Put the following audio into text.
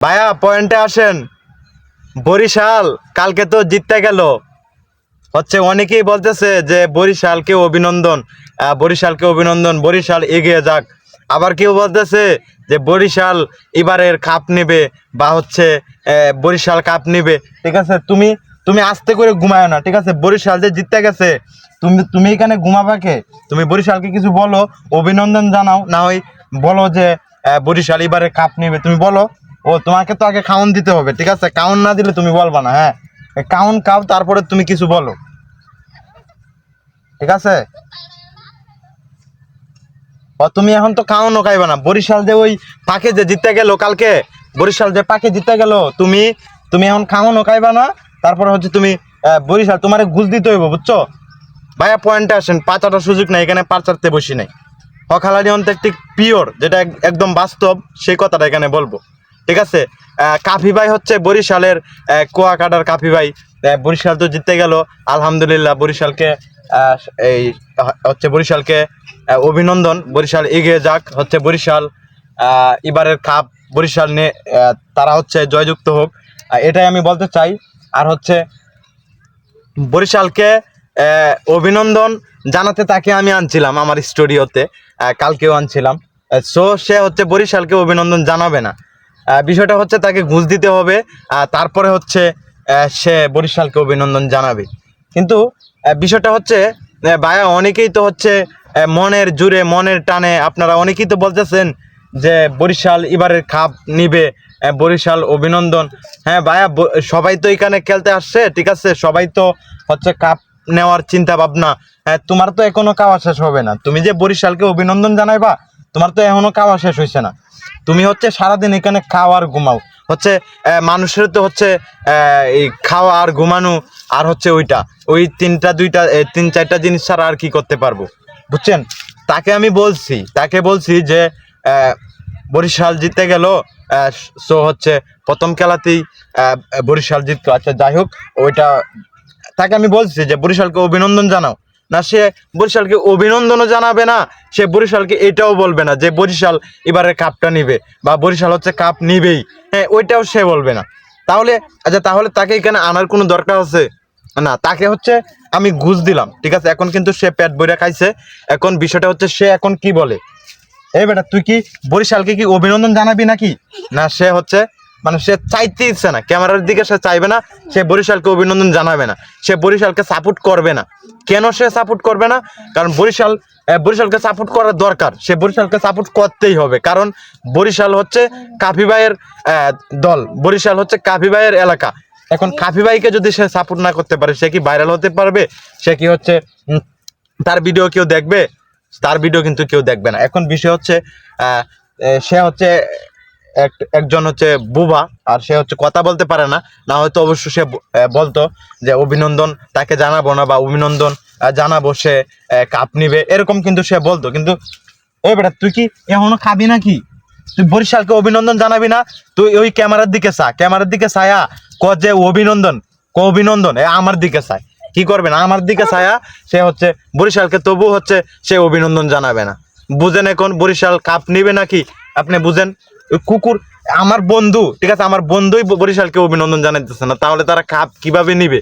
ভাইয়া পয়েন্টে আসেন। বরিশাল, কালকে তো জিততে গেল। হচ্ছে অনেকেই বলতেছে যে বরিশালকে অভিনন্দন বরিশালকে অভিনন্দন, বরিশাল এগিয়ে যাক। আবার কেউ বলতেছে যে বরিশাল এবারের কাপ নেবে বা হচ্ছে বরিশাল কাপ নেবে। ঠিক আছে, তুমি তুমি আস্তে করে ঘুমায় না, ঠিক আছে? বরিশাল যে জিততে গেছে, তুমি তুমি এখানে ঘুমাবাকে তুমি বরিশালকে কিছু বলো, অভিনন্দন জানাও। না হয় বলো যে বরিশাল এবারে কাপ নেবে। তুমি বলো। ও, তোমাকে তো আগে খাউন দিতে হবে, ঠিক আছে? কাউন না দিলে তুমি বলবা না হ্যাঁ? কাউন খাও তারপরে তুমি কিছু বলো। ঠিক আছে? ও, তুমি এখন তো কাউনও খাইবা না। বরিশাল যে ওই পাকে যে জিততে গেল কালকে, বরিশাল যে পাকে জিততে গেল, তুমি তুমি এখন খাউনও খাইবা না, তারপরে হচ্ছে তুমি বরিশাল তোমার ঘুষ দিতে হইব, বুঝছ? ভাইয়া পয়েন্টে আসেন পাঁচাটা সুযোগ নাই, এখানে পাঁচারতে বসি নাই। হকালানি অন্তর্টিক পিওর যেটা একদম বাস্তব, সেই কথাটা এখানে বলব। ঠিক আছে? কাফি ভাই হচ্ছে বরিশালের কুয়াকাটার কাফি ভাই। বরিশাল তো জিততে গেল। আলহামদুলিল্লাহ বরিশালকে এই হচ্ছে বরিশালকে অভিনন্দন। বরিশাল এগিয়ে যাক, হচ্ছে বরিশাল এবারের কাপ বরিশাল নিয়ে তারা হচ্ছে জয়যুক্ত হোক। এটাই আমি বলতে চাই। আর হচ্ছে বরিশালকে অভিনন্দন জানাতে তাকে আমি আনছিলাম আমার স্টুডিওতে। কালকেও আনছিলাম। সো সে হচ্ছে বরিশালকে অভিনন্দন জানাবে না। বিষয়টা হচ্ছে তাকে ঘুষ দিতে হবে তারপরে হচ্ছে সে বরিশালকে অভিনন্দন জানাবে। কিন্তু বিষয়টা হচ্ছে ভাইয়া অনেকেই তো হচ্ছে মনের জুড়ে মনের টানে আপনারা অনেকেই তো বলতেছেন যে বরিশাল এবারের খাপ নিবে বরিশাল অভিনন্দন। হ্যাঁ ভাইয়া সবাই তো এখানে খেলতে আসছে, ঠিক আছে? সবাই তো হচ্ছে কাপ নেওয়ার চিন্তা ভাবনা। তোমার তো এখনও খাওয়া শেষ হবে না। তুমি যে বরিশালকে অভিনন্দন জানাইবা তোমার তো এখনও খাওয়া শেষ হয়েছে না। তুমি হচ্ছে সারাদিন এখানে খাও আর ঘুমাও। হচ্ছে মানুষের তো হচ্ছে এই খাওয়া আর ঘুমানো আর হচ্ছে ওইটা। ওই তিনটা, দুইটা তিন, চারটা জিনিস ছাড়া আর কি করতে পারব? বুঝছেন? তাকে আমি বলছি, তাকে বলছি যে বরিশাল জিতে গেল সো হচ্ছে প্রথম খেলাতেই বরিশাল জিততো আচ্ছা যাই হোক, ওইটা, তাকে আমি বলছি যে, বরিশালকে অভিনন্দন জানাও। না, সে বরিশালকে অভিনন্দনও জানাবে না, সে বরিশালকে এটাও বলবে না যে বরিশাল এবারে কাপটা নিবে বা বরিশাল হচ্ছে কাপ নিবেই। হ্যাঁ ওইটাও সে বলবে না। তাহলে আচ্ছা তাহলে তাকে এখানে আনার কোনো দরকার আছে? না, তাকে হচ্ছে আমি ঘুষ দিলাম, ঠিক আছে? এখন কিন্তু সে পেট বইরা খাইছে। এখন বিষয়টা হচ্ছে সে এখন কি বলে? এই বেটা, তুই কি বরিশালকে কি অভিনন্দন জানাবি নাকি? না, সে হচ্ছে মানে সে চাইতে ইচ্ছে না। ক্যামেরার দিকে সে চাইবে না, সে বরিশালকে অভিনন্দন জানাবে না। সে বরিশালকে সাপোর্ট করবে না। কেন সে সাপোর্ট করবে না? কারণ বরিশাল বরিশালকে সাপোর্ট করার দরকার। সে বরিশালকে সাপোর্ট করতেই হবে। কারণ বরিশাল হচ্ছে কাফি ভাইয়ের দল। বরিশাল হচ্ছে কাফি ভাইয়ের এলাকা। এখন কাফি ভাইকে যদি সে সাপোর্ট না করতে পারে, সে কি ভাইরাল হতে পারবে? সে কি হচ্ছে তার ভিডিও কেউ দেখবে? তার ভিডিও কিন্তু কেউ দেখবে না। এখন বিষয় হচ্ছে সে হচ্ছে একজন হচ্ছে বুবা, আর সে হচ্ছে কথা বলতে পারে না। না হয়তো অবশ্য সে বলতো যে, অভিনন্দন, তাকে জানাব না বা অভিনন্দন জানাব সে কাপ নিবে। এরকম কিন্তু সে বলতো। কিন্তু এই বেটা, তুই কি এখনও খাবি নাকি? তুই বরিশালকে অভিনন্দন জানাবি না? তুই ওই ক্যামেরার দিকে চা, ক্যামেরার দিকে ছায়া। ক যে অভিনন্দন, ক অভিনন্দন, এ আমার দিকে চায়। কি করবে না? আমার দিকে ছায়া, সে হচ্ছে বরিশালকে তবু হচ্ছে সে অভিনন্দন জানাবে না। বুঝেন এখন বরিশাল কাপ নিবে নাকি? আপনি বুঝেন? ওই কুকুর, আমার বন্ধু, ঠিক আছে, আমার বন্ধুই বরিশালকে অভিনন্দন জানাইতেছে না, তাহলে তারা কাপ কীভাবে নিবে?